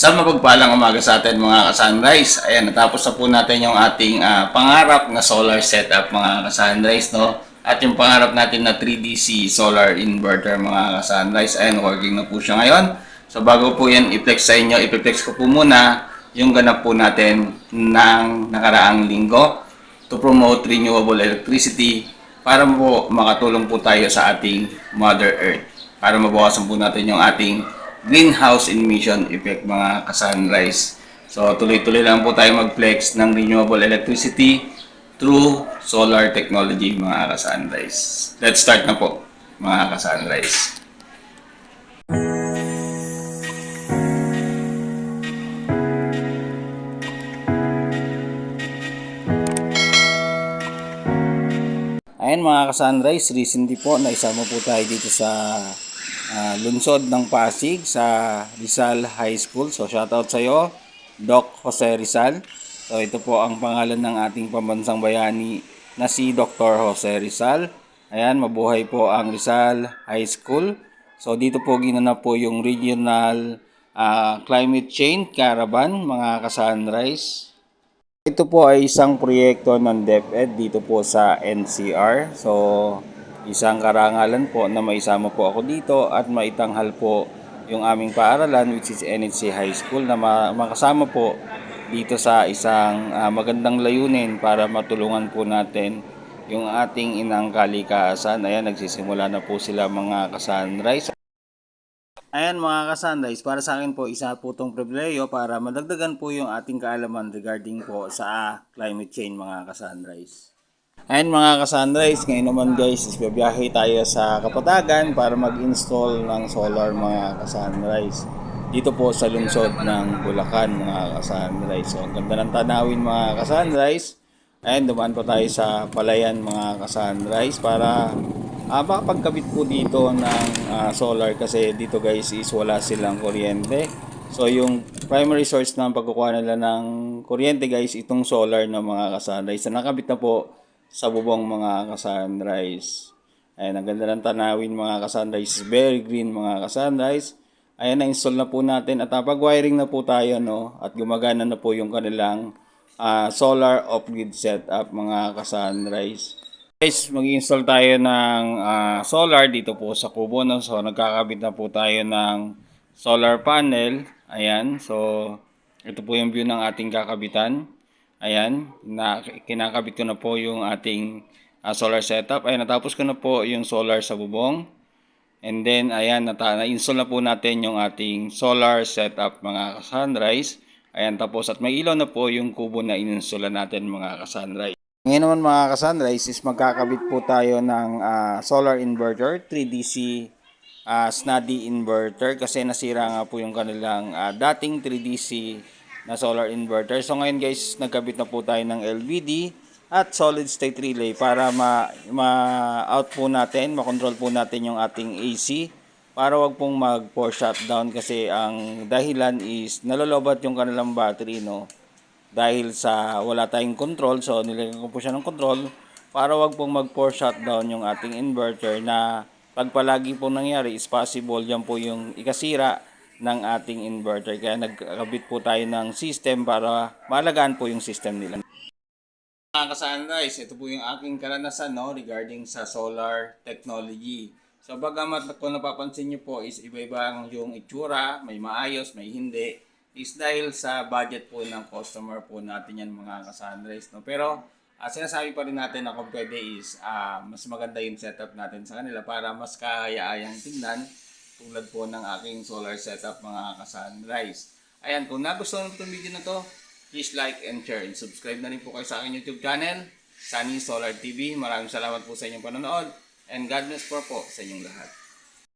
Sa mapagpalang umaga sa atin mga ka-sunrise. Ayan, natapos na po natin yung ating ah, pangarap na solar setup mga ka-sunrise, no? At yung pangarap natin na 3DC solar inverter mga ka-sunrise. Ayan, working na po siya ngayon. So bago po yan i-flex sa inyo, i-flex ko po muna yung ganap po natin ng nakaraang linggo to promote renewable electricity para po makatulong po tayo sa ating Mother Earth. Para mabawasan po natin yung ating greenhouse emission effect mga ka-sunrise. So tuloy-tuloy lang po tayo mag-flex ng renewable electricity through solar technology mga ka-sunrise. Let's start na po mga ka-sunrise. Ayan mga ka-sunrise, recently po na isama po tayo dito sa ah, lungsod ng Pasig sa Rizal High School. So shoutout sa iyo, Doc Jose Rizal. So ito po ang pangalan ng ating pambansang bayani na si Dr. Jose Rizal. Ayan, mabuhay po ang Rizal High School. So dito po ginanap po yung regional ah, climate change caravan mga ka-sunrise. Ito po ay isang proyekto ng DepEd dito po sa NCR. So, isang karangalan po na maisama po ako dito at maitanghal po yung aming paaralan which is NHC High School na ma- makasama po dito sa isang ah, magandang layunin para matulungan po natin yung ating inang kalikasan. Ayan, nagsisimula na po sila mga kasunrise. Ayan mga ka-sunrise, para sa akin po isa po itong pribileyo para madagdagan po yung ating kaalaman regarding po sa climate change mga ka-sunrise. Ayan mga ka-sunrise, ngayon naman guys is bibiyahe tayo sa Kapatagan para mag-install ng solar mga ka-sunrise. Dito po sa lungsod ng Bulacan mga ka-sunrise. So ang ganda ng tanawin mga ka-sunrise. Ayan, dumaan po tayo sa Palayan mga ka-sunrise para Ah, makapagkabit po dito ng ah, solar kasi dito guys is wala silang kuryente. So yung primary source ng pagkukuha nila ng kuryente guys itong solar na mga ka-sunrise na nakabit na po sa bubong mga ka-sunrise. Ayan, ang ganda ng tanawin mga ka-sunrise. Very green mga ka-sunrise. Ayan, na-install na po natin at uh, pag-wiring na po tayo no at gumagana na po yung kanilang ah, solar off-grid setup mga ka-sunrise. Guys, mag-install tayo ng ah, solar dito po sa kubo. No? So, nagkakabit na po tayo ng solar panel. Ayan. So, ito po yung view ng ating kakabitan. Ayan. Na, kinakabit ko na po yung ating ah, solar setup. Ayan, natapos ko na po yung solar sa bubong. And then, ayan, na-install na po natin yung ating solar setup mga sunrise. Ayan, tapos at may ilaw na po yung kubo na ininstall natin mga sunrise. Ngayon naman mga ka-sunrise is magkakabit po tayo ng ah, solar inverter, 3DC ah, snuddy inverter kasi nasira nga po yung kanilang ah, dating 3DC na solar inverter. So ngayon guys, nagkabit na po tayo ng LVD at solid state relay para ma, ma-out po natin, makontrol po natin yung ating AC para wag pong mag-power shutdown kasi ang dahilan is nalolobat yung kanilang battery no? Dahil sa wala tayong control so nilagyan ko po siya ng control para wag pong mag power shutdown yung ating inverter na pag palagi po nangyari is possible yan po yung ikasira ng ating inverter kaya nagkabit po tayo ng system para maalagaan po yung system nila mga ka-sunrise, ito po yung aking karanasan no, regarding sa solar technology. So bagamat kung napapansin nyo po is iba-iba ang yung itsura, may maayos, may hindi, is dahil sa budget po ng customer po natin yan mga ka-sunrise. No? Pero ah, sinasabi pa rin natin na kung pwede is ah, mas maganda yung setup natin sa kanila para mas kaya-ayang tingnan tulad po ng aking solar setup mga ka-sunrise. Ayan, kung nagustuhan mo itong video na to, please like and share and subscribe na rin po kayo sa aking YouTube channel, Sunny Solar TV. Maraming salamat po sa inyong panonood and God bless po po sa inyong lahat.